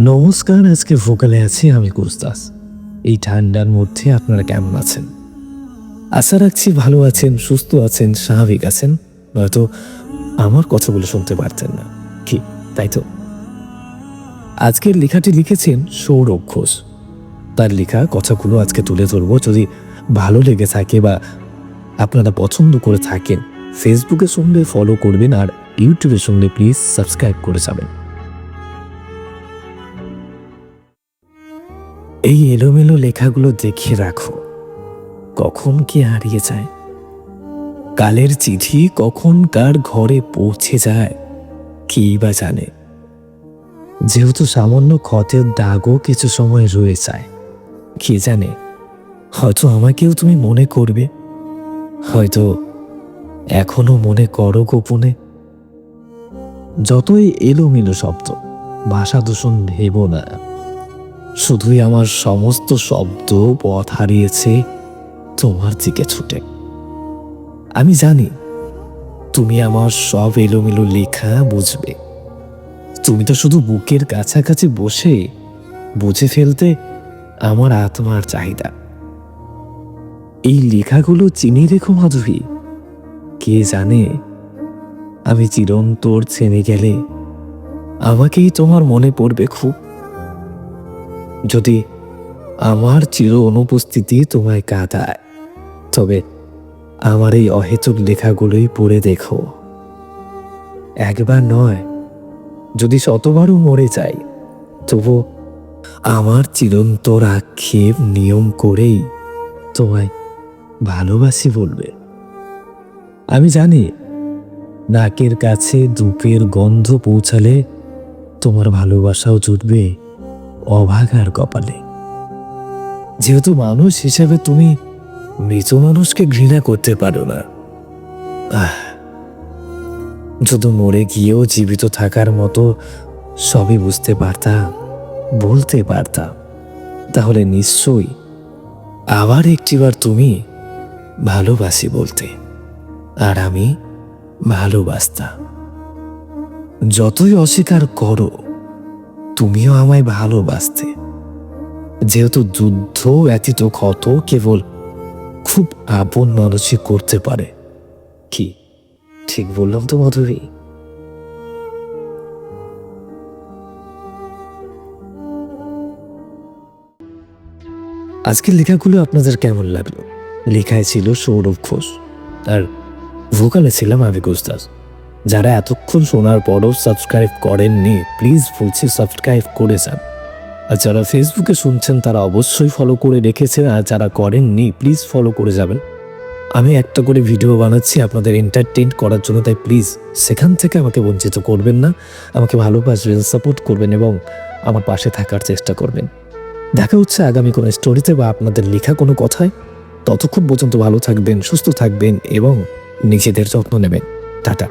নমস্কার, আজকে ভোকালে আছি আমি কুস্তাস। এই ঠান্ডার মধ্যে আপনারা কেমন আছেন? আশা রাখছি ভালো আছেন, সুস্থ আছেন, স্বাভাবিক আছেন। নয়তো আমার কথাগুলো শুনতে পারতেন না। কি, তাই তো? আজকের লেখাটি লিখেছেন সৌরভ ঘোষ। তার লেখা, কথাগুলো আজকে তুলে ধরবো। যদি ভালো লেগে থাকে বা আপনারা পছন্দ করে থাকেন ফেসবুকে শুনলে ফলো করবেন আর ইউটিউবে শুনলে প্লিজ সাবস্ক্রাইব করে যাবেন। এই এলোমেলো লেখাগুলো দেখে রাখো। কখন কি হারিয়ে যায়? কালের চিঠি কখন কার ঘরে পৌঁছে যায়, কি বা জানে? যেহেতু সামান্য ক্ষতের দাগও কিছু সময় রয়ে যায়, কে জানে? হয়তো আমাকেও তুমি মনে করবে। হয়তো এখনও মনে করো গোপনে। যতই এলোমেলো শব্দ, ভাষা দূষণ ভেব না। শুধুই আমার সমস্ত শব্দ পথ হারিয়েছে তোমার দিকে ছুটে। আমি জানি তুমি আমার সব এলোমেলো লেখা বুঝবে। তুমি তো শুধু বুকের কাছাকাছি বসে বুঝে ফেলতে আমার আত্মার চাহিদা। এই লেখাগুলো চিনি রেখো মাধবী। কে জানে আমি চিরন্তর চেনে গেলে আমাকেই তোমার মনে পড়বে খুব যদি আমার চির অনুপস্থিতি তোমায় কাঁদায়, তবে আমার এই অহেতুক লেখাগুলোই পড়ে দেখো। একবার নয়, যদি শতবারও মরে যাই, তবু আমার চিরন্তর আক্ষেপ নিয়ম করেই তোমায় ভালোবাসি বলবে। আমি জানি নাকের কাছে ধূপের গন্ধ পৌঁছালে তোমার ভালোবাসাও জুটবে। অভাগার কপালে। যেহেতু মানুষ হিসেবে তুমি মৃত মানুষকে ঘৃণা করতে পারো না। যদি মরে গিয়েও জীবিত থাকার মতো সবই বুঝতে পারতাম বলতে পারতাম তাহলে নিশ্চয়ই আবার একটিবার তুমি ভালোবাসি বলতে, আর আমি ভালোবাসতাম যতই অস্বীকার করো তুমিও আমায় ভালোবাসতে। যেহেতু যুদ্ধ ব্যতীত ক্ষত কেবল খুব আপন মানুষই করতে পারে। কি? ঠিক বললাম তো, মাধুরী? আজকের লেখাগুলো আপনাদের কেমন লাগল? লেখায় ছিল সৌরভ ঘোষ। আর ভোকালে ছিলাম আমি গুস্তাস যারা এতক্ষণ শোনার পরও সাবস্ক্রাইব করেননি প্লিজ বলছি সাবস্ক্রাইব করে যান। আর যারা ফেসবুকে শুনছেন, তারা অবশ্যই ফলো করে রেখেছেন। আর যারা করেননি প্লিজ ফলো করে যাবেন। আমি একটা করে ভিডিও বানাচ্ছি আপনাদের এন্টারটেন করার জন্য, তাই প্লিজ সেখান থেকে আমাকে বঞ্চিত করবেন না। আমাকে ভালোবাসবেন সাপোর্ট করবেন এবং আমার পাশে থাকার চেষ্টা করবেন। দেখা হচ্ছে আগামী কোনো স্টোরিতে বা আপনাদের লেখা কোনো কথায়। ততক্ষণ পর্যন্ত ভালো থাকবেন, সুস্থ থাকবেন এবং নিজেদের যত্ন নেবেন। টাটা।